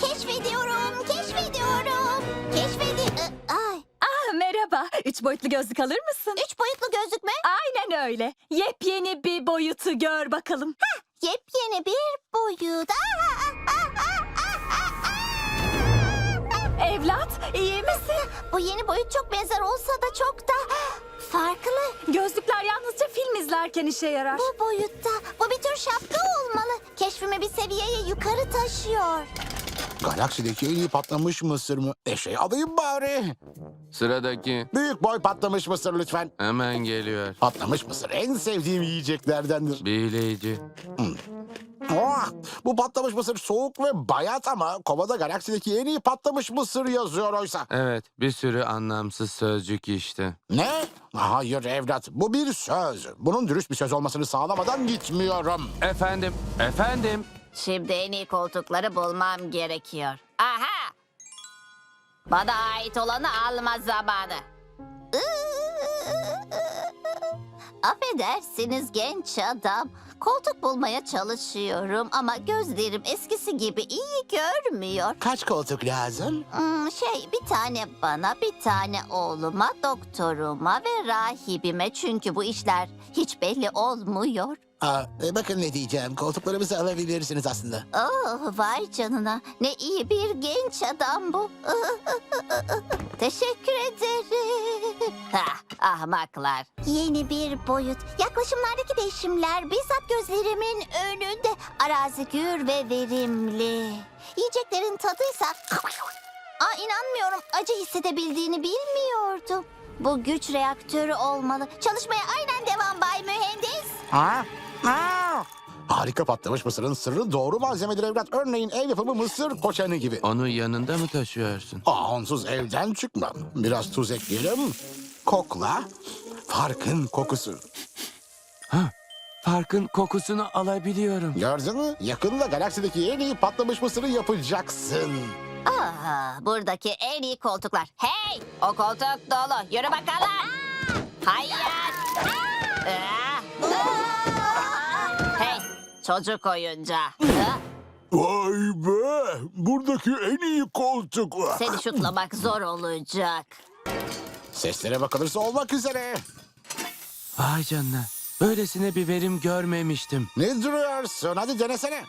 Keşfediyorum, keşfediyorum. Keşfedi... Ee, Ay, Ah merhaba. Üç boyutlu gözlük alır mısın? üç boyutlu gözlük mü? Aynen öyle. Yepyeni bir boyutu gör bakalım. Yepyeni bir boyut. Aa, aa, aa, aa, aa, aa. Evlat iyi misin? Bu yeni boyut çok benzer olsa da çok da farklı. Gözlükler yalnızca film izlerken işe yarar. Bu boyutta. Bu bir tür şapka olmalı. Keşfimi bir seviyeye yukarı taşıyor. Galaksideki en iyi patlamış mısır mı? E şey alayım bari. Sıradaki Büyük boy patlamış mısır lütfen. hemen geliyor. Patlamış mısır en sevdiğim yiyeceklerdendir. Büyüleyici. Oh, bu patlamış mısır soğuk ve bayat ama kovada galaksideki en iyi patlamış mısır yazıyor oysa. Evet, bir sürü anlamsız sözcük işte. Ne? Hayır evlat bu bir söz. Bunun dürüst bir söz olmasını sağlamadan gitmiyorum. Efendim, efendim. Şimdi en iyi koltukları bulmam gerekiyor. Aha! Bana ait olanı alma zamanı. Affedersiniz genç adam. Koltuk bulmaya çalışıyorum ama gözlerim eskisi gibi iyi görmüyor. Kaç koltuk lazım? Hmm, şey bir tane bana bir tane oğluma doktoruma ve rahibime çünkü bu işler hiç belli olmuyor. Aa, e, bakın ne diyeceğim. Koltuklarımızı alabilirsiniz aslında. Oh vay canına ne iyi bir genç adam bu. Teşekkür ederim. Hah, ahmaklar. Yeni bir boyut. Yaklaşımlardaki değişimler bizzat gözlerimin önünde. Arazi gür ve verimli. Yiyeceklerin tadıysa... Aa, inanmıyorum. Acı hissedebildiğini bilmiyordum. Bu güç reaktörü olmalı. Çalışmaya aynen devam Bay Mühendis. Ha? Ha! Harika patlamış mısırın sırrı doğru malzemedir evlat. Örneğin ev yapımı mısır koçanı gibi. Onu yanında mı taşıyorsun? Aa, onsuz evden çıkmam. Biraz tuz ekleyelim. Kokla. Farkın kokusu. Farkın kokusunu alabiliyorum. Gördün mü? Yakında galaksideki en iyi patlamış mısırı yapacaksın. Aha, buradaki en iyi koltuklar. Hey! O koltuk dolu. Yürü bakalım. Hayır. Ah! Çocuk oyuncağı. Ah, Vay be! Buradaki en iyi koltuk. Seni şutlamak zor olacak. Seslere bakılırsa olmak üzere. Vay canına. Böylesine bir verim görmemiştim. Ne duruyorsun? Hadi denesene.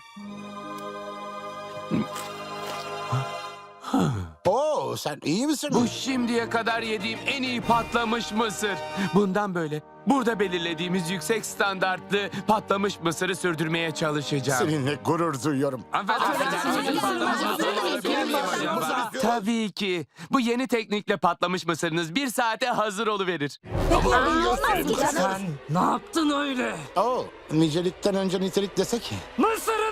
Sen iyi misin? Bu şimdiye kadar yediğim en iyi patlamış mısır. Bundan böyle burada belirlediğimiz yüksek standartlı patlamış mısırı sürdürmeye çalışacağım. Seninle gurur duyuyorum. Affedersiniz, patlamış mısır alabilir miyim acaba? Tabii ki. Bu yeni teknikle patlamış mısırınız bir saate hazır oluverir. Sen ne yaptın öyle? Oo, nicelikten önce nitelik desek. Mısırını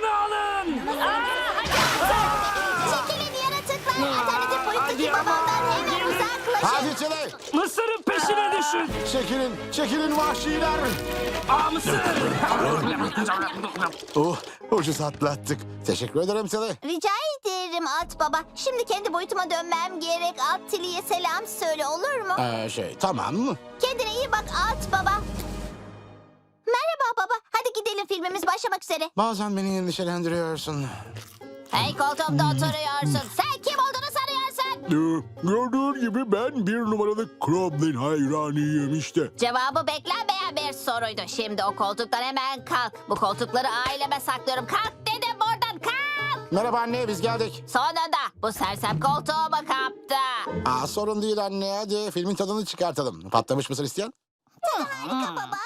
düşün! Çekilin, çekilin vahşiler! Aa mısır! Oh, ucuz atlattık. Teşekkür ederim Çile. Rica ederim At Baba. Şimdi kendi boyutuma dönmem gerek. At Tili'ye selam söyle olur mu? Ee, şey, tamam. Kendine iyi bak At Baba. Merhaba baba. Hadi gidelim filmimiz başlamak üzere. Bazen beni endişelendiriyorsun. Hey koltuğumda oturuyorsun. Sen? Gördüğün gibi ben bir numaralı Kromlin hayranıyım işte. Cevabı beklenmeyen bir soruydu. Şimdi o koltuktan hemen kalk. Bu koltukları aileme saklıyorum. Kalk dedim oradan kalk. Merhaba anne, biz geldik. Sonunda bu sersem koltuğumu kaptı. Aa, sorun değil anne, hadi filmin tadını çıkartalım. Patlamış mısır isteyen? Harika baba.